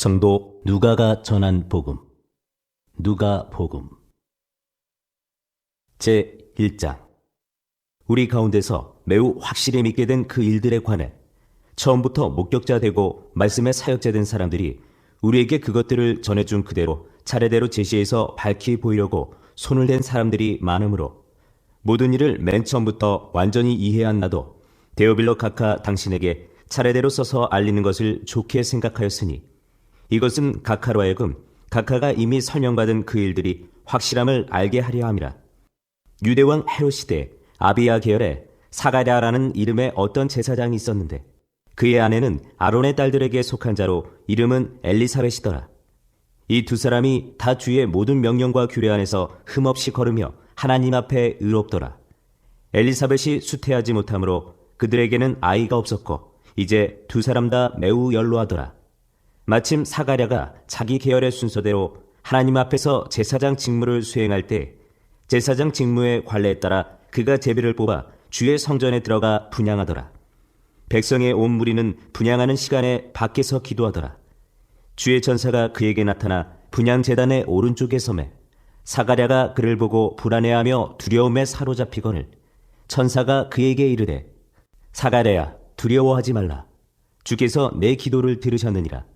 성도 누가가 전한 복음. 누가 복음. 제 1장. 우리 가운데서 매우 확실히 믿게 된 그 일들에 관해 처음부터 목격자 되고 말씀의 사역자 된 사람들이 우리에게 그것들을 전해준 그대로 차례대로 제시해서 밝히 보이려고 손을 댄 사람들이 많으므로 모든 일을 맨 처음부터 완전히 이해한 나도 데오빌로 카카 당신에게 차례대로 써서 알리는 것을 좋게 생각하였으니 이것은 각하로 하여금 각하가 이미 설명받은 그 일들이 확실함을 알게 하려 함이라. 유대왕 헤롯 시대 아비야 계열에 사가랴라는 이름의 어떤 제사장이 있었는데 그의 아내는 아론의 딸들에게 속한 자로 이름은 엘리사벳이더라. 이 두 사람이 다 주의 모든 명령과 규례 안에서 흠없이 걸으며 하나님 앞에 의롭더라. 엘리사벳이 수태하지 못하므로 그들에게는 아이가 없었고 이제 두 사람 다 매우 연로하더라. 마침 사가랴가 자기 계열의 순서대로 하나님 앞에서 제사장 직무를 수행할 때 제사장 직무의 관례에 따라 그가 제비를 뽑아 주의 성전에 들어가 분양하더라. 백성의 온 무리는 분양하는 시간에 밖에서 기도하더라. 주의 전사가 그에게 나타나 분양 재단의 오른쪽에 섬에 사가랴가 그를 보고 불안해하며 두려움에 사로잡히거늘 천사가 그에게 이르되 사가랴야 두려워하지 말라 주께서 내 기도를 들으셨느니라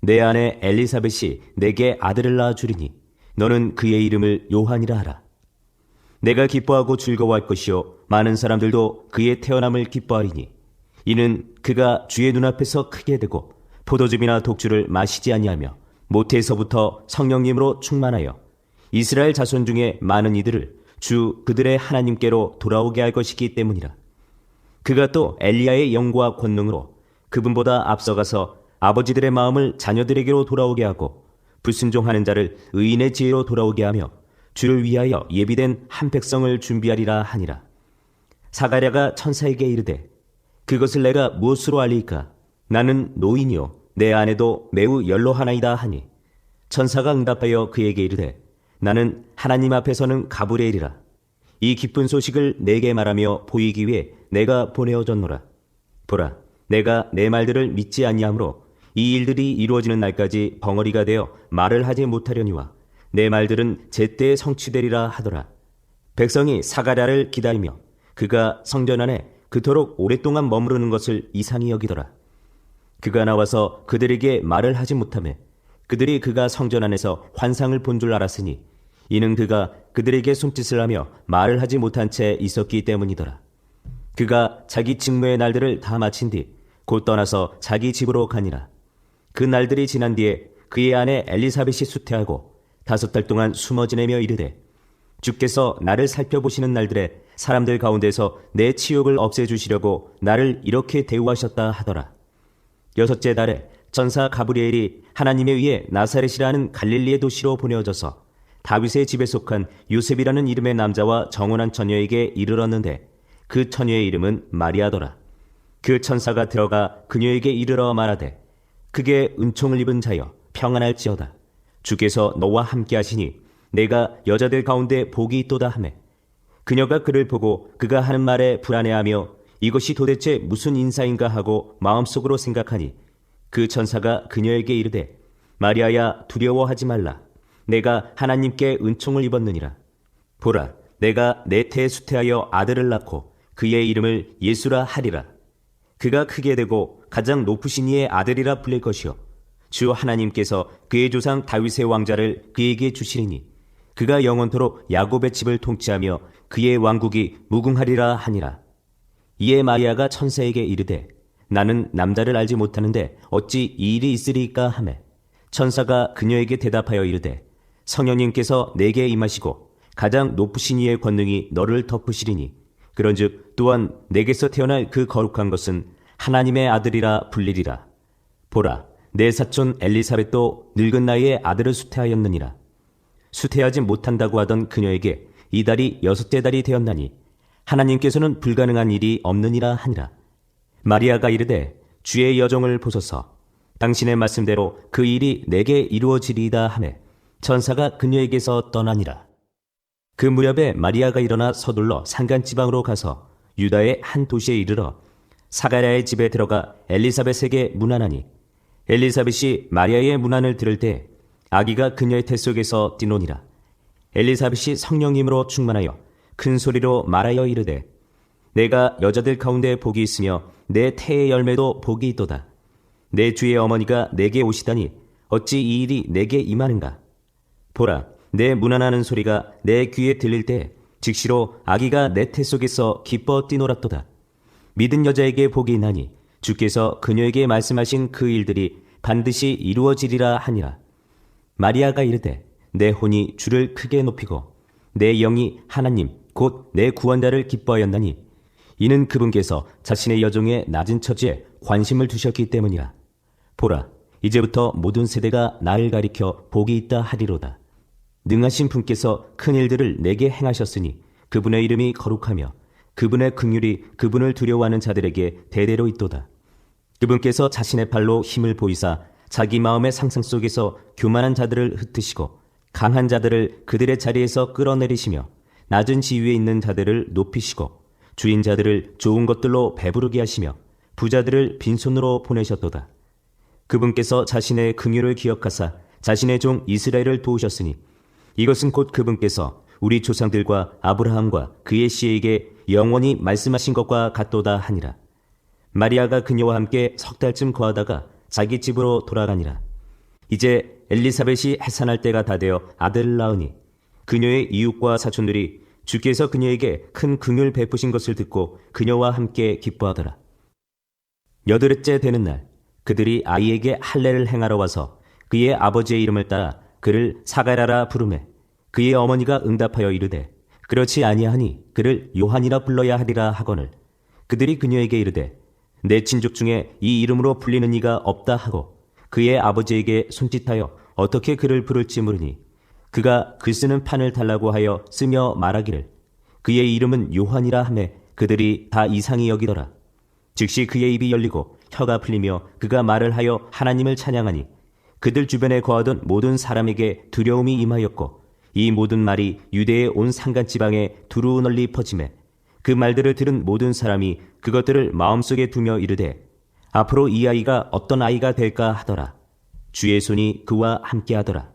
내 아내 엘리사벳이 내게 아들을 낳아 주리니 너는 그의 이름을 요한이라 하라 내가 기뻐하고 즐거워할 것이요 많은 사람들도 그의 태어남을 기뻐하리니 이는 그가 주의 눈앞에서 크게 되고 포도즙이나 독주를 마시지 아니하며 모태에서부터 성령님으로 충만하여 이스라엘 자손 중에 많은 이들을 주 그들의 하나님께로 돌아오게 할 것이기 때문이라. 그가 또 엘리야의 영과 권능으로 그분보다 앞서가서 아버지들의 마음을 자녀들에게로 돌아오게 하고 불순종하는 자를 의인의 지혜로 돌아오게 하며 주를 위하여 예비된 한 백성을 준비하리라 하니라. 사가랴가 천사에게 이르되 그것을 내가 무엇으로 알리까? 나는 노인이요 내 아내도 매우 연로하나이다 하니 천사가 응답하여 그에게 이르되 나는 하나님 앞에서는 가브리엘이라 이 기쁜 소식을 내게 말하며 보이기 위해 내가 보내어졌노라 보라 내가 내 말들을 믿지 아니하므로 이 일들이 이루어지는 날까지 벙어리가 되어 말을 하지 못하려니와 내 말들은 제때에 성취되리라 하더라 백성이 사가랴를 기다리며 그가 성전 안에 그토록 오랫동안 머무르는 것을 이상히 여기더라 그가 나와서 그들에게 말을 하지 못하며 그들이 그가 성전 안에서 환상을 본 줄 알았으니 이는 그가 그들에게 손짓을 하며 말을 하지 못한 채 있었기 때문이더라. 그가 자기 직무의 날들을 다 마친 뒤 곧 떠나서 자기 집으로 가니라. 그 날들이 지난 뒤에 그의 아내 엘리사벳이 수태하고 다섯 달 동안 숨어 지내며 이르되 주께서 나를 살펴보시는 날들에 사람들 가운데서 내 치욕을 없애주시려고 나를 이렇게 대우하셨다 하더라. 여섯째 달에 전사 가브리엘이 하나님에 의해 나사렛이라는 갈릴리의 도시로 보내어져서 다윗의 집에 속한 요셉이라는 이름의 남자와 정혼한 처녀에게 이르렀는데 그 처녀의 이름은 마리아더라. 그 천사가 들어가 그녀에게 이르러 말하되 그게 은총을 입은 자여 평안할지어다. 주께서 너와 함께 하시니 내가 여자들 가운데 복이 있도다 하매. 그녀가 그를 보고 그가 하는 말에 불안해하며 이것이 도대체 무슨 인사인가 하고 마음속으로 생각하니 그 천사가 그녀에게 이르되 마리아야 두려워하지 말라. 내가 하나님께 은총을 입었느니라. 보라 내가 내 태에 수태하여 아들을 낳고 그의 이름을 예수라 하리라 그가 크게 되고 가장 높으신 이의 아들이라 불릴 것이요. 주 하나님께서 그의 조상 다윗의 왕자를 그에게 주시리니 그가 영원토록 야곱의 집을 통치하며 그의 왕국이 무궁하리라 하니라. 이에 마리아가 천사에게 이르되 나는 남자를 알지 못하는데 어찌 이 일이 있으리까 하매 천사가 그녀에게 대답하여 이르되 성령님께서 내게 임하시고 가장 높으신 이의 권능이 너를 덮으시리니 그런즉 또한 내게서 태어날 그 거룩한 것은 하나님의 아들이라 불리리라 보라 내 사촌 엘리사벳도 늙은 나이에 아들을 수태하였느니라 수태하지 못한다고 하던 그녀에게 이 달이 여섯째 달이 되었나니 하나님께서는 불가능한 일이 없느니라 하니라. 마리아가 이르되 주의 여정을 보소서 당신의 말씀대로 그 일이 내게 이루어지리이다 하매 천사가 그녀에게서 떠나니라. 그 무렵에 마리아가 일어나 서둘러 산간 지방으로 가서 유다의 한 도시에 이르러 사가랴의 집에 들어가 엘리사벳에게 문안하니 엘리사벳이 마리아의 문안을 들을 때 아기가 그녀의 태 속에서 뛰노니라. 엘리사벳이 성령님으로 충만하여 큰 소리로 말하여 이르되 내가 여자들 가운데 복이 있으며 내 태의 열매도 복이 있도다. 내 주의 어머니가 내게 오시다니 어찌 이 일이 내게 임하는가? 보라, 내 문안하는 소리가 내 귀에 들릴 때 즉시로 아기가 내 태 속에서 기뻐 뛰놀았도다. 믿은 여자에게 복이 있나니 주께서 그녀에게 말씀하신 그 일들이 반드시 이루어지리라 하니라. 마리아가 이르되 내 혼이 주를 크게 높이고 내 영이 하나님 곧 내 구원자를 기뻐하였나니 이는 그분께서 자신의 여종의 낮은 처지에 관심을 두셨기 때문이라. 보라, 이제부터 모든 세대가 나를 가리켜 복이 있다 하리로다. 능하신 분께서 큰 일들을 내게 행하셨으니 그분의 이름이 거룩하며 그분의 긍휼이 그분을 두려워하는 자들에게 대대로 있도다. 그분께서 자신의 발로 힘을 보이사 자기 마음의 상상 속에서 교만한 자들을 흩으시고 강한 자들을 그들의 자리에서 끌어내리시며 낮은 지위에 있는 자들을 높이시고 주인 자들을 좋은 것들로 배부르게 하시며 부자들을 빈손으로 보내셨도다. 그분께서 자신의 긍휼을 기억하사 자신의 종 이스라엘을 도우셨으니 이것은 곧 그분께서 우리 조상들과 아브라함과 그의 씨에게 영원히 말씀하신 것과 같도다 하니라. 마리아가 그녀와 함께 석 달쯤 거하다가 자기 집으로 돌아가니라. 이제 엘리사벳이 해산할 때가 다 되어 아들을 낳으니 그녀의 이웃과 사촌들이 주께서 그녀에게 큰 긍휼 베푸신 것을 듣고 그녀와 함께 기뻐하더라. 여드렛째 되는 날 그들이 아이에게 할례를 행하러 와서 그의 아버지의 이름을 따라 그를 사가라라 부르매 그의 어머니가 응답하여 이르되 그렇지 아니하니 그를 요한이라 불러야 하리라 하거늘. 그들이 그녀에게 이르되 내 친족 중에 이 이름으로 불리는 이가 없다 하고 그의 아버지에게 손짓하여 어떻게 그를 부를지 물으니 그가 글 쓰는 판을 달라고 하여 쓰며 말하기를. 그의 이름은 요한이라 하매 그들이 다 이상히 여기더라. 즉시 그의 입이 열리고 혀가 풀리며 그가 말을 하여 하나님을 찬양하니 그들 주변에 거하던 모든 사람에게 두려움이 임하였고 이 모든 말이 유대의 온 산간 지방에 두루 널리 퍼짐에 그 말들을 들은 모든 사람이 그것들을 마음속에 두며 이르되 앞으로 이 아이가 어떤 아이가 될까 하더라. 주의 손이 그와 함께 하더라.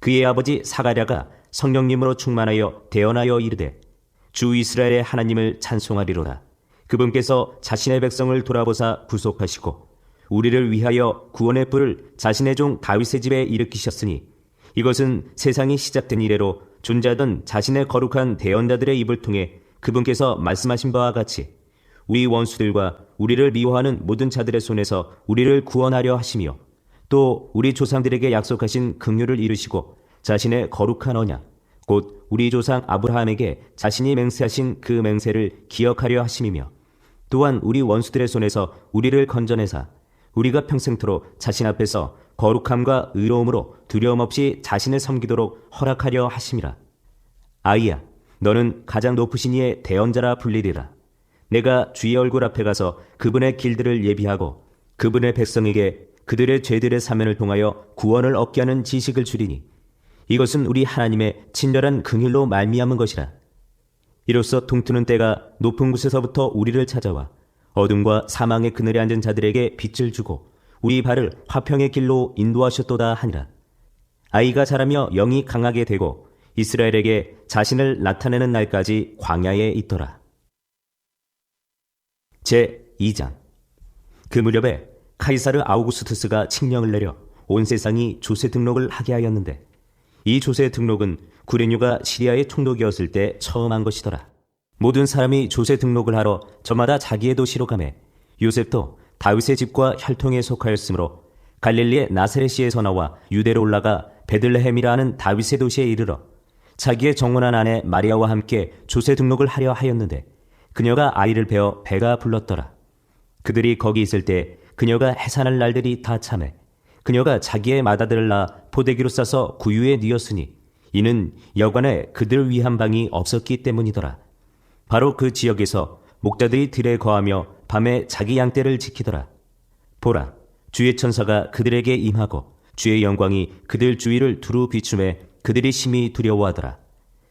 그의 아버지 사가랴가 성령님으로 충만하여 대언하여 이르되 주 이스라엘의 하나님을 찬송하리로다. 그분께서 자신의 백성을 돌아보사 구속하시고 우리를 위하여 구원의 뿔을 자신의 종 다윗의 집에 일으키셨으니 이것은 세상이 시작된 이래로 존재하던 자신의 거룩한 대언자들의 입을 통해 그분께서 말씀하신 바와 같이 우리 원수들과 우리를 미워하는 모든 자들의 손에서 우리를 구원하려 하시며 또 우리 조상들에게 약속하신 긍휼을 이루시고 자신의 거룩한 언약 곧 우리 조상 아브라함에게 자신이 맹세하신 그 맹세를 기억하려 하심이며 또한 우리 원수들의 손에서 우리를 건져내사 우리가 평생토록 자신 앞에서 거룩함과 의로움으로 두려움 없이 자신을 섬기도록 허락하려 하심이라. 아이야, 너는 가장 높으신 이의 대언자라 불리리라. 내가 주의 얼굴 앞에 가서 그분의 길들을 예비하고 그분의 백성에게 그들의 죄들의 사면을 통하여 구원을 얻게 하는 지식을 주리니 이것은 우리 하나님의 친절한 긍휼로 말미암은 것이라. 이로써 동트는 때가 높은 곳에서부터 우리를 찾아와 어둠과 사망의 그늘에 앉은 자들에게 빛을 주고 우리 발을 화평의 길로 인도하셨도다 하니라. 아이가 자라며 영이 강하게 되고 이스라엘에게 자신을 나타내는 날까지 광야에 있더라. 제 2장 그 무렵에 카이사르 아우구스투스가 칙령을 내려 온 세상이 조세 등록을 하게 하였는데 이 조세 등록은 구레뉴가 시리아의 총독이었을 때 처음 한 것이더라. 모든 사람이 조세 등록을 하러 저마다 자기의 도시로 가매 요셉도 다윗의 집과 혈통에 속하였으므로 갈릴리의 나사렛시에서 나와 유대로 올라가 베들레헴이라 하는 다윗의 도시에 이르러 자기의 정원한 아내 마리아와 함께 조세 등록을 하려 하였는데 그녀가 아이를 베어 배가 불렀더라. 그들이 거기 있을 때 그녀가 해산할 날들이 다 참해 그녀가 자기의 마다들을 낳아 포대기로 싸서 구유에 뉘었으니 이는 여관에 그들 위한 방이 없었기 때문이더라. 바로 그 지역에서 목자들이 들에 거하며 밤에 자기 양떼를 지키더라. 보라, 주의 천사가 그들에게 임하고 주의 영광이 그들 주위를 두루 비춤해 그들이 심히 두려워하더라.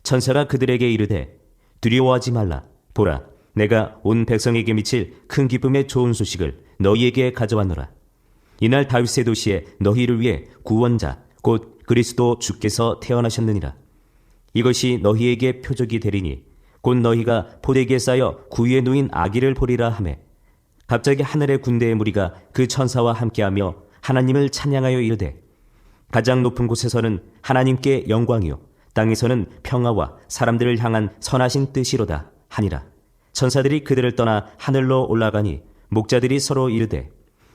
천사가 그들에게 이르되 두려워하지 말라. 보라, 내가 온 백성에게 미칠 큰 기쁨의 좋은 소식을 너희에게 가져왔노라. 이날 다윗의 도시에 너희를 위해 구원자 곧 그리스도 주께서 태어나셨느니라. 이것이 너희에게 표적이 되리니 곧 너희가 포대기에 쌓여 구유에 누인 아기를 보리라 하매 갑자기 하늘의 군대의 무리가 그 천사와 함께하며 하나님을 찬양하여 이르되 가장 높은 곳에서는 하나님께 영광이요 땅에서는 평화와 사람들을 향한 선하신 뜻이로다 하니라. 천사들이 그들을 떠나 하늘로 올라가니 목자들이 서로 이르되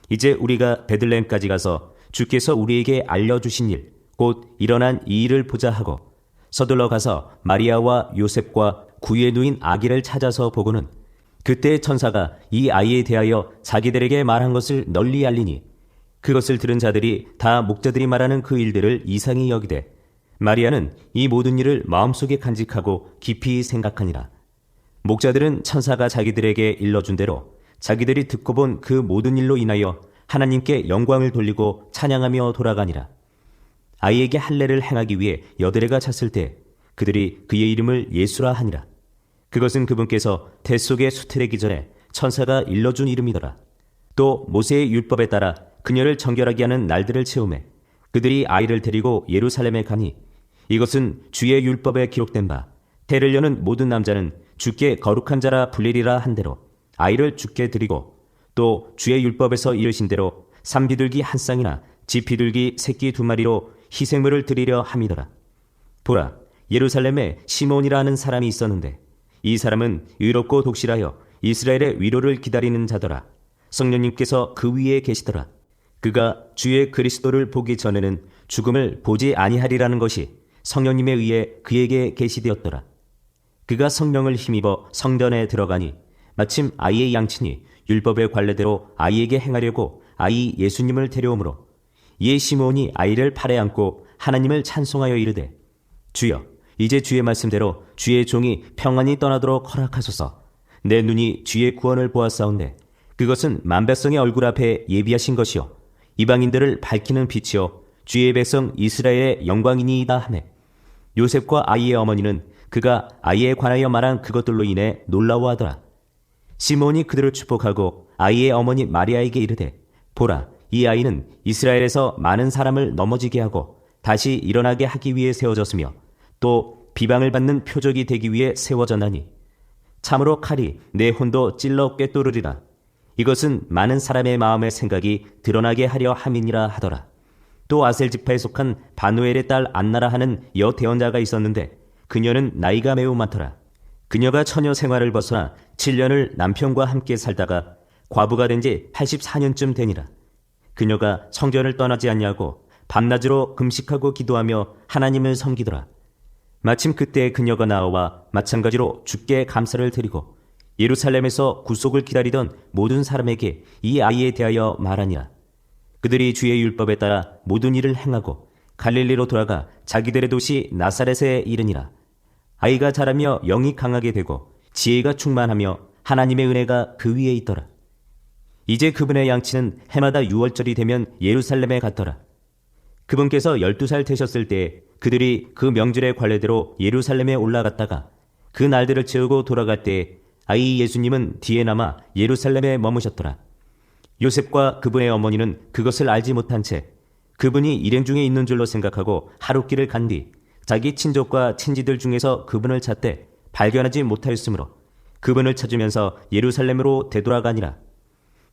이제 우리가 베들레헴까지 가서 주께서 우리에게 알려 주신 일 곧 일어난 이 일을 보자 하고 서둘러 가서 마리아와 요셉과 구유에 누인 아기를 찾아서 보고는 그때 천사가 이 아이에 대하여 자기들에게 말한 것을 널리 알리니 그것을 들은 자들이 다 목자들이 말하는 그 일들을 이상히 여기되 마리아는 이 모든 일을 마음속에 간직하고 깊이 생각하니라. 목자들은 천사가 자기들에게 일러준 대로 자기들이 듣고 본 그 모든 일로 인하여 하나님께 영광을 돌리고 찬양하며 돌아가니라. 아이에게 할례를 행하기 위해 여드레가 찼을 때 그들이 그의 이름을 예수라 하니라. 그것은 그분께서 대 속에 수틀하기 전에 천사가 일러준 이름이더라. 또 모세의 율법에 따라 그녀를 정결하게 하는 날들을 채우매 그들이 아이를 데리고 예루살렘에 가니 이것은 주의 율법에 기록된 바 태를 여는 모든 남자는 주께 거룩한 자라 불리리라 한 대로 아이를 주께 드리고 또 주의 율법에서 이르신 대로 삼비둘기 한 쌍이나 지피둘기 새끼 두 마리로 희생물을 드리려 함이더라. 보라, 예루살렘에 시몬이라 는 사람이 있었는데 이 사람은 의롭고 독실하여 이스라엘의 위로를 기다리는 자더라. 성령님께서 그 위에 계시더라. 그가 주의 그리스도를 보기 전에는 죽음을 보지 아니하리라는 것이 성령님에 의해 그에게 계시되었더라. 그가 성령을 힘입어 성전에 들어가니 마침 아이의 양친이 율법의 관례대로 아이에게 행하려고 아이 예수님을 데려오므로 예 시몬이 아이를 팔에 안고 하나님을 찬송하여 이르되 주여 이제 주의 말씀대로 주의 종이 평안히 떠나도록 허락하소서. 내 눈이 주의 구원을 보았사온데 그것은 만백성의 얼굴 앞에 예비하신 것이요. 이방인들을 밝히는 빛이요. 주의 백성 이스라엘의 영광이니이다 하네. 요셉과 아이의 어머니는 그가 아이에 관하여 말한 그것들로 인해 놀라워하더라. 시몬이 그들을 축복하고 아이의 어머니 마리아에게 이르되 보라 이 아이는 이스라엘에서 많은 사람을 넘어지게 하고 다시 일어나게 하기 위해 세워졌으며 또 비방을 받는 표적이 되기 위해 세워졌나니 참으로 칼이 내 혼도 찔러 꿰뚫으리라. 이것은 많은 사람의 마음의 생각이 드러나게 하려 함이니라 하더라. 또 아셀 지파에 속한 바누엘의 딸 안나라 하는 여 대원자가 있었는데 그녀는 나이가 매우 많더라. 그녀가 처녀 생활을 벗어나 7년을 남편과 함께 살다가 과부가 된 지 84년쯤 되니라. 그녀가 성전을 떠나지 않냐고 밤낮으로 금식하고 기도하며 하나님을 섬기더라. 마침 그때 그녀가 나와 마찬가지로 주께 감사를 드리고 예루살렘에서 구속을 기다리던 모든 사람에게 이 아이에 대하여 말하니라. 그들이 주의 율법에 따라 모든 일을 행하고 갈릴리로 돌아가 자기들의 도시 나사렛에 이르니라. 아이가 자라며 영이 강하게 되고 지혜가 충만하며 하나님의 은혜가 그 위에 있더라. 이제 그분의 양치는 해마다 6월절이 되면 예루살렘에 갔더라. 그분께서 12살 되셨을 때 그들이 그 명절의 관례대로 예루살렘에 올라갔다가 그 날들을 채우고 돌아갈 때 아이 예수님은 뒤에 남아 예루살렘에 머무셨더라. 요셉과 그분의 어머니는 그것을 알지 못한 채 그분이 일행 중에 있는 줄로 생각하고 하룻길을 간 뒤 자기 친족과 친지들 중에서 그분을 찾되 발견하지 못하였으므로 그분을 찾으면서 예루살렘으로 되돌아가니라.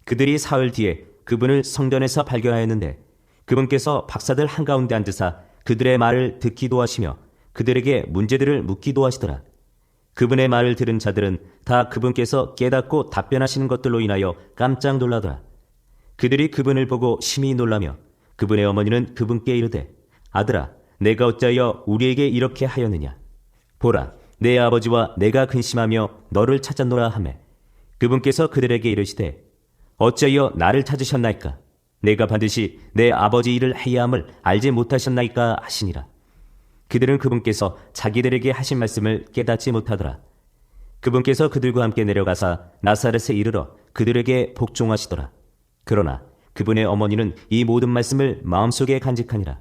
그들이 사흘 뒤에 그분을 성전에서 발견하였는데 그분께서 박사들 한가운데 앉으사 그들의 말을 듣기도 하시며 그들에게 문제들을 묻기도 하시더라. 그분의 말을 들은 자들은 다 그분께서 깨닫고 답변하시는 것들로 인하여 깜짝 놀라더라. 그들이 그분을 보고 심히 놀라며 그분의 어머니는 그분께 이르되 아들아 내가 어찌하여 우리에게 이렇게 하였느냐 보라 내 아버지와 내가 근심하며 너를 찾았노라 하매 그분께서 그들에게 이르시되 어찌하여 나를 찾으셨나이까? 내가 반드시 내 아버지 일을 해야 함을 알지 못하셨나이까 하시니라. 그들은 그분께서 자기들에게 하신 말씀을 깨닫지 못하더라. 그분께서 그들과 함께 내려가사 나사렛에 이르러 그들에게 복종하시더라. 그러나 그분의 어머니는 이 모든 말씀을 마음속에 간직하니라.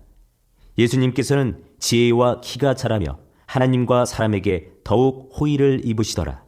예수님께서는 지혜와 키가 자라며 하나님과 사람에게 더욱 호의를 입으시더라.